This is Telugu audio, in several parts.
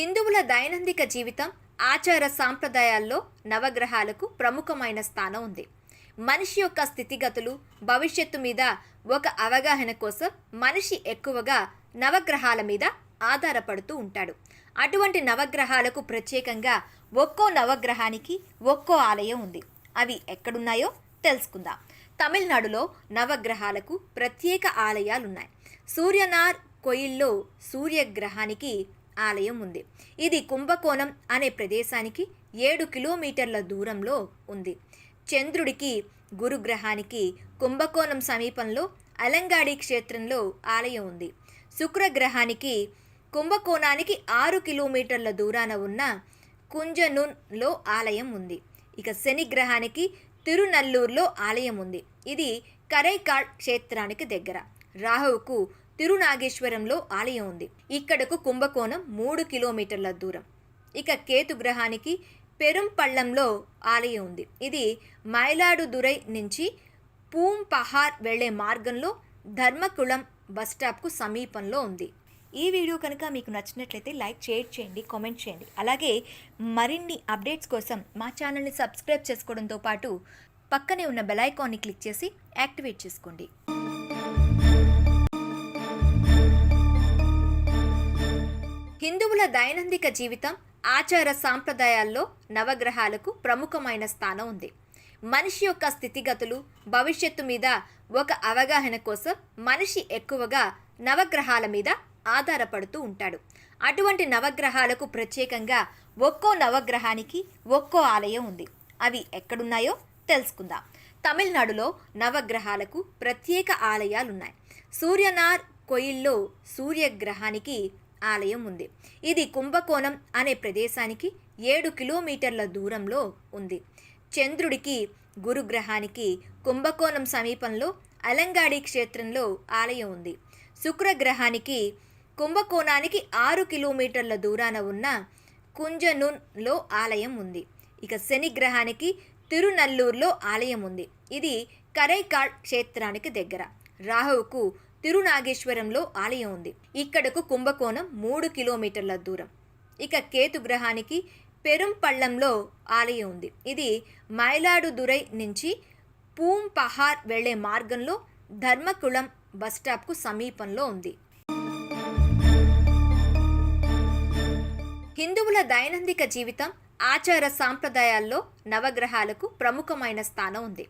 హిందువుల దైనందిక జీవితం ఆచార సాంప్రదాయాల్లో నవగ్రహాలకు ప్రముఖమైన స్థానం ఉంది. మనిషి యొక్క స్థితిగతులు భవిష్యత్తు మీద ఒక అవగాహన కోసం మనిషి ఎక్కువగా నవగ్రహాల మీద ఆధారపడుతూ ఉంటాడు. అటువంటి నవగ్రహాలకు ప్రత్యేకంగా ఒక్కో నవగ్రహానికి ఒక్కో ఆలయం ఉంది. అవి ఎక్కడున్నాయో తెలుసుకుందాం. తమిళనాడులో నవగ్రహాలకు ప్రత్యేక ఆలయాలున్నాయి. సూర్యనార్ కొయిల్లో సూర్యగ్రహానికి ఆలయం ఉంది. ఇది కుంభకోణం అనే ప్రదేశానికి ఏడు కిలోమీటర్ల దూరంలో ఉంది. చంద్రుడికి గురుగ్రహానికి కుంభకోణం సమీపంలో అలంగాడి క్షేత్రంలో ఆలయం ఉంది. శుక్రగ్రహానికి కుంభకోణానికి ఆరు కిలోమీటర్ల దూరాన ఉన్న కుంజనున్లో ఆలయం ఉంది. ఇక శని గ్రహానికి తిరునల్లూరులో ఆలయం ఉంది. ఇది కరైకాడ్ క్షేత్రానికి దగ్గర. రాహువుకు తిరునాగేశ్వరంలో ఆలయం ఉంది. ఇక్కడకు కుంభకోణం మూడు కిలోమీటర్ల దూరం. ఇక కేతు గ్రహానికి పెరుంపళ్ళంలో ఆలయం ఉంది. ఇది మైలాడుదురై నుంచి పూం పహార్ వెళ్ళే మార్గంలో ధర్మకుళం బస్ స్టాప్కు సమీపంలో ఉంది. ఈ వీడియో కనుక మీకు నచ్చినట్లయితే లైక్ షేర్ చేయండి కామెంట్ చేయండి. అలాగే మరిన్ని అప్డేట్స్ కోసం మా ఛానల్ని సబ్స్క్రైబ్ చేసుకోవడంతో పాటు పక్కనే ఉన్న బెల్ ఐకాన్ని క్లిక్ చేసి యాక్టివేట్ చేసుకోండి. హిందువుల దైనందిక జీవితం ఆచార సాంప్రదాయాల్లో నవగ్రహాలకు ప్రముఖమైన స్థానం ఉంది. మనిషి యొక్క స్థితిగతులు భవిష్యత్తు మీద ఒక అవగాహన కోసం మనిషి ఎక్కువగా నవగ్రహాల మీద ఆధారపడుతూ ఉంటాడు. అటువంటి నవగ్రహాలకు ప్రత్యేకంగా ఒక్కో నవగ్రహానికి ఒక్కో ఆలయం ఉంది. అవి ఎక్కడున్నాయో తెలుసుకుందాం. తమిళనాడులో నవగ్రహాలకు ప్రత్యేక ఆలయాలున్నాయి. సూర్యనార్ కొయిల్లో సూర్యగ్రహానికి ఆలయం ఉంది. ఇది కుంభకోణం అనే ప్రదేశానికి ఏడు కిలోమీటర్ల దూరంలో ఉంది. చంద్రుడికి గురుగ్రహానికి కుంభకోణం సమీపంలో అలంగాడి క్షేత్రంలో ఆలయం ఉంది. శుక్రగ్రహానికి కుంభకోణానికి ఆరు కిలోమీటర్ల దూరాన ఉన్న కుంజనున్లో ఆలయం ఉంది. ఇక శని గ్రహానికి తిరునల్లూరులో ఆలయం ఉంది. ఇది కరైకాడ్ క్షేత్రానికి దగ్గర. రాహువుకు తిరునాగేశ్వరంలో ఆలయం ఉంది. ఇక్కడకు కుంభకోణం మూడు కిలోమీటర్ల దూరం. ఇక కేతు గ్రహానికి పెరుంపళ్ళంలో ఆలయం ఉంది. ఇది మైలాడుదురై నుంచి పూం పహార్ వెళ్ళే మార్గంలో ధర్మకుళం బస్టాప్కు సమీపంలో ఉంది. హిందువుల దైనందిక జీవితం ఆచార సాంప్రదాయాల్లో నవగ్రహాలకు ప్రముఖమైన స్థానం ఉంది.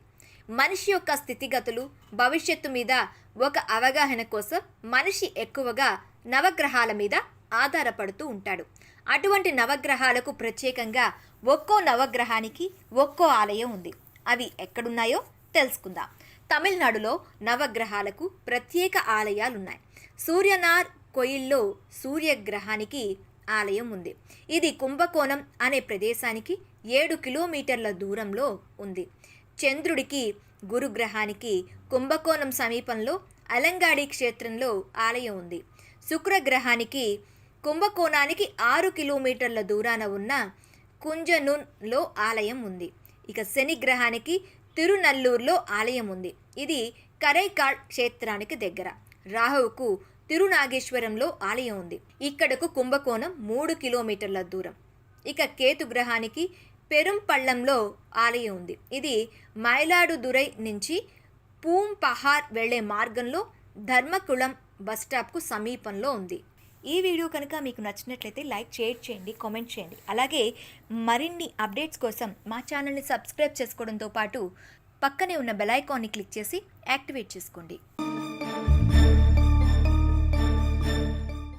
మనిషి యొక్క స్థితిగతులు భవిష్యత్తు మీద ఒక అవగాహన కోసం మనిషి ఎక్కువగా నవగ్రహాల మీద ఆధారపడుతూ ఉంటాడు. అటువంటి నవగ్రహాలకు ప్రత్యేకంగా ఒక్కో నవగ్రహానికి ఒక్కో ఆలయం ఉంది. అవి ఎక్కడున్నాయో తెలుసుకుందాం. తమిళనాడులో నవగ్రహాలకు ప్రత్యేక ఆలయాలున్నాయి. సూర్యనార్ కొయిల్లో సూర్యగ్రహానికి ఆలయం ఉంది. ఇది కుంభకోణం అనే ప్రదేశానికి ఏడు కిలోమీటర్ల దూరంలో ఉంది. చంద్రుడికి గురుగ్రహానికి కుంభకోణం సమీపంలో అలంగాడి క్షేత్రంలో ఆలయం ఉంది. శుక్రగ్రహానికి కుంభకోణానికి ఆరు కిలోమీటర్ల దూరాన ఉన్న కుంజనున్లో ఆలయం ఉంది. ఇక శని గ్రహానికి తిరునల్లూరులో ఆలయం ఉంది. ఇది కరైకాడ్ క్షేత్రానికి దగ్గర. రాహువుకు తిరునాగేశ్వరంలో ఆలయం ఉంది. ఇక్కడకు కుంభకోణం మూడు కిలోమీటర్ల దూరం. ఇక కేతు గ్రహానికి పెరుంపళ్ళంలో ఆలయం ఉంది. ఇది మైలాడుదురై నుంచి పూం పహార్ వెళ్ళే మార్గంలో ధర్మకుళం బస్ స్టాప్కు సమీపంలో ఉంది. ఈ వీడియో కనుక మీకు నచ్చినట్లయితే లైక్ షేర్ చేయండి కామెంట్ చేయండి. అలాగే మరిన్ని అప్డేట్స్ కోసం మా ఛానల్ని సబ్స్క్రైబ్ చేసుకోవడంతో పాటు పక్కనే ఉన్న బెల్ ఐకాన్ని క్లిక్ చేసి యాక్టివేట్ చేసుకోండి.